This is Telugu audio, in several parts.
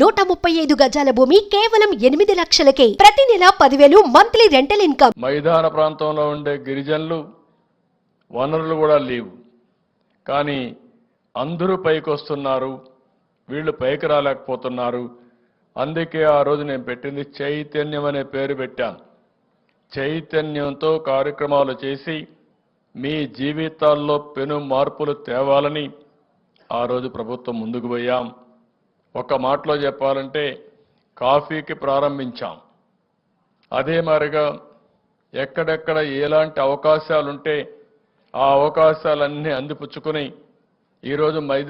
నూట ముప్పై ఐదు గజాల భూమి కేవలం ఎనిమిది లక్షలకే. ప్రతి నెల పదివేలు మంత్లీ రెంటల్ ఇన్కమ్. మైదాన ప్రాంతంలో ఉండే గిరిజనులు వనరులు కూడా లేవు. కానీ అందరూ పైకి వస్తున్నారు వీళ్ళు పైకి రాలేకపోతున్నారు. అందుకే ఆ రోజు నేను పెట్టింది చైతన్యం అనే పేరు పెట్టాను. చైతన్యంతో కార్యక్రమాలు చేసి మీ జీవితాల్లో పెను మార్పులు తేవాలని ఆ రోజు ప్రభుత్వం ముందుకు పోయాం. ఒక మాటలో చెప్పాలంటే కాఫీకి ప్రారంభించాం. అదే మారిగా ఎక్కడెక్కడ ఎలాంటి అవకాశాలుంటే ఆ అవకాశాలన్నీ అందిపుచ్చుకుని ఈరోజు మైద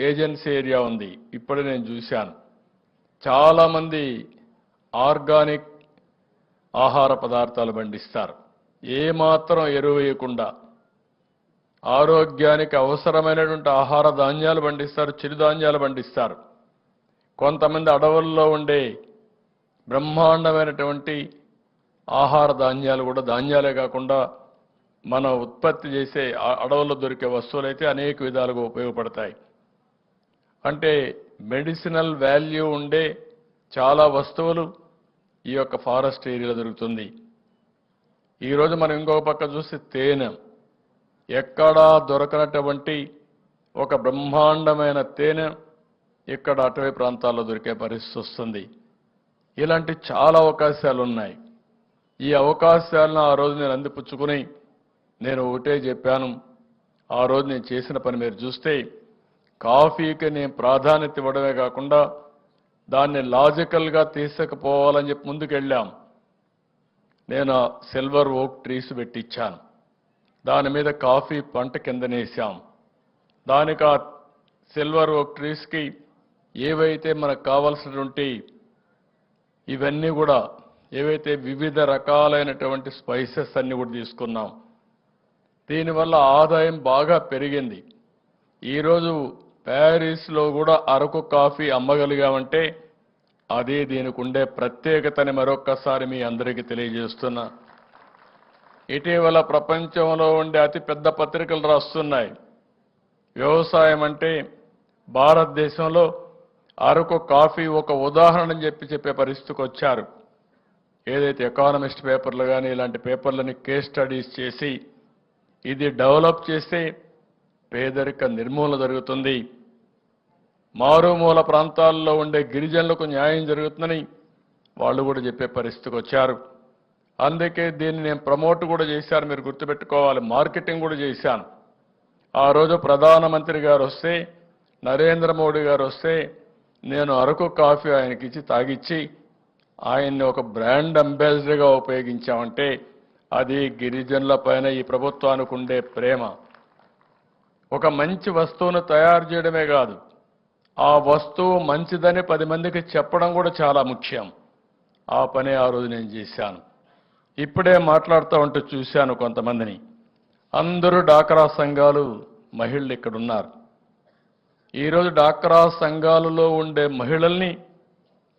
ఏజెన్సీ ఏరియా ఉంది. ఇప్పుడు నేను చూశాను. చాలామంది ఆర్గానిక్ ఆహార పదార్థాలు పండిస్తారు. ఏమాత్రం ఎరువు వేయకుండా ఆరోగ్యానికి అవసరమైనటువంటి ఆహార ధాన్యాలు పండిస్తారు చిరుధాన్యాలు పండిస్తారు. కొంతమంది అడవుల్లో ఉండే బ్రహ్మాండమైనటువంటి ఆహార ధాన్యాలు కూడా ధాన్యాలే కాకుండా మనం ఉత్పత్తి చేసే అడవుల్లో దొరికే వస్తువులైతే అనేక విధాలుగా ఉపయోగపడతాయి. అంటే మెడిసినల్ వాల్యూ ఉండే చాలా వస్తువులు ఈ యొక్క ఫారెస్ట్ ఏరియాలో దొరుకుతుంది. ఈరోజు మనం ఇంకొక పక్క చూస్తే తేనె. ఎక్కడా దొరకనటువంటి ఒక బ్రహ్మాండమైన తేనె ఇక్కడ అటవీ ప్రాంతాల్లో దొరికే పరిస్థితి వస్తుంది. ఇలాంటి చాలా అవకాశాలు ఉన్నాయి. ఈ అవకాశాలను ఆ రోజు నేను అందిపుచ్చుకుని నేను ఒకటే చెప్పాను. ఆ రోజు నేను చేసిన పని మీరు చూస్తే కాఫీకి నేను ప్రాధాన్యత ఇవ్వడమే కాకుండా దాన్ని లాజికల్గా తీసుకుపోవాలని చెప్పి ముందుకెళ్ళాం. నేను సిల్వర్ ఓక్ ట్రీస్ పెట్టించాను దాని మీద కాఫీ పంట కిందనేసాం. దానికి ఆ సిల్వర్ ఓక్ ట్రీస్కి ఏవైతే మనకు కావాల్సినటువంటి ఇవన్నీ కూడా ఏవైతే వివిధ రకాలైనటువంటి స్పైసెస్ అన్ని కూడా తీసుకున్నాం దీనివల్ల ఆదాయం బాగా పెరిగింది. ఈరోజు ప్యారిస్లో కూడా అరకు కాఫీ అమ్మగలిగామంటే అదే దీనికి ఉండే ప్రత్యేకతని మరొక్కసారి మీ అందరికీ తెలియజేస్తున్నా. ఇటీవల ప్రపంచంలో ఉండే అతిపెద్ద పత్రికలు రాస్తున్నాయి. వ్యవసాయం అంటే భారతదేశంలో అరకు కాఫీ ఒక ఉదాహరణ అని చెప్పి చెప్పే పరిస్థితికి వచ్చారు. ఏదైతే ఎకానమిస్ట్ పేపర్లు కానీ ఇలాంటి పేపర్లని కేస్ స్టడీస్ చేసి ఇది డెవలప్ చేస్తే పేదరిక నిర్మూలన జరుగుతుంది. మారుమూల ప్రాంతాల్లో ఉండే గిరిజనులకు న్యాయం జరుగుతుందని వాళ్ళు కూడా చెప్పే పరిస్థితికి వచ్చారు. అందుకే దీన్ని నేను ప్రమోట్ కూడా చేశాను. మీరు గుర్తుపెట్టుకోవాలి మార్కెటింగ్ కూడా చేశాను. ఆ రోజు ప్రధానమంత్రి గారు వస్తే నరేంద్ర మోడీ గారు వస్తే నేను అరకు కాఫీ ఆయనకి ఇచ్చి తాగిచ్చి ఆయన్ని ఒక బ్రాండ్ అంబాసిడర్గా ఉపయోగించామంటే అది గిరిజనుల పైన ఈ ప్రభుత్వానికి ఉండే ప్రేమ. ఒక మంచి వస్తువును తయారు చేయడమే కాదు ఆ వస్తువు మంచిదని పది మందికి చెప్పడం కూడా చాలా ముఖ్యం. ఆ పని ఆ రోజు నేను చేశాను. ఇప్పుడే మాట్లాడుతూ ఉంటూ చూశాను కొంతమందిని. అందరూ డాక్రా సంఘాలు మహిళలు ఇక్కడ ఉన్నారు ఈరోజు డాక్రా సంఘాలలో ఉండే మహిళల్ని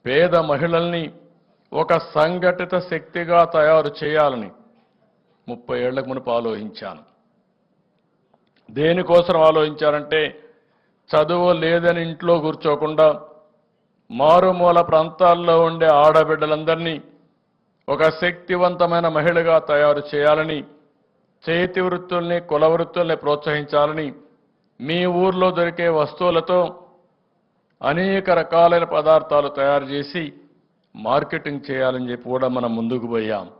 పేద మహిళల్ని ఒక సంఘటిత శక్తిగా తయారు చేయాలని ముప్పై ఏళ్ళకు మునుపు ఆలోచించాను. దేనికోసం ఆలోచించారంటే చదువు లేదని ఇంట్లో కూర్చోకుండా మారుమూల ప్రాంతాల్లో ఉండే ఆడబిడ్డలందరినీ ఒక శక్తివంతమైన మహిళగా తయారు చేయాలని చేతి వృత్తుల్ని కుల వృత్తుల్ని ప్రోత్సహించాలని మీ ఊర్లో దొరికే వస్తువులతో అనేక రకాలైన పదార్థాలు తయారు చేసి మార్కెటింగ్ చేయాలని చెప్పి కూడా మనం ముందుకు పోయాం.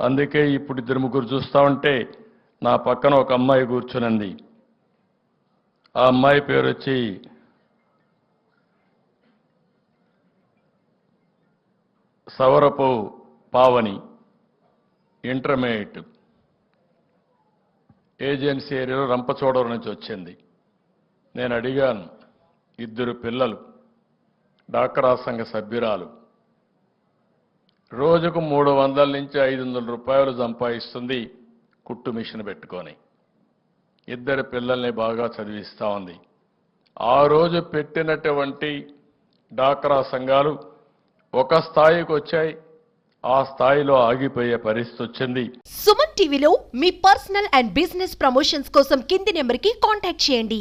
అందుకే ఇప్పుడు ఇద్దరు ముగ్గురు చూస్తా ఉంటే నా పక్కన ఒక అమ్మాయి కూర్చునింది. ఆ అమ్మాయి పేరు వచ్చి సవరపు పావని ఇంటర్మీడియట్. ఏజెన్సీ ఏరియాలో రంపచోడవరం నుంచి వచ్చింది. నేను అడిగాను ఇద్దరు పిల్లలు డాక్రా సంఘ సభ్యురాలు రోజుకు మూడు వందల నుంచి ఐదు వందల రూపాయలు సంపాదిస్తుంది కుట్టు మిషన్ పెట్టుకొని. ఇద్దరు పిల్లల్ని బాగా చదివిస్తూ ఉంది. ఆ రోజు పెట్టినటువంటి డాక్రా సంఘాలు ఒక స్థాయికి వచ్చాయి ఆ స్థాయిలో ఆగిపోయే పరిస్థితి వచ్చింది. సుమన్ టీవీలో మీ పర్సనల్ అండ్ బిజినెస్ ప్రమోషన్స్ కోసం కింది నెంబర్కి కాంటాక్ట్ చేయండి.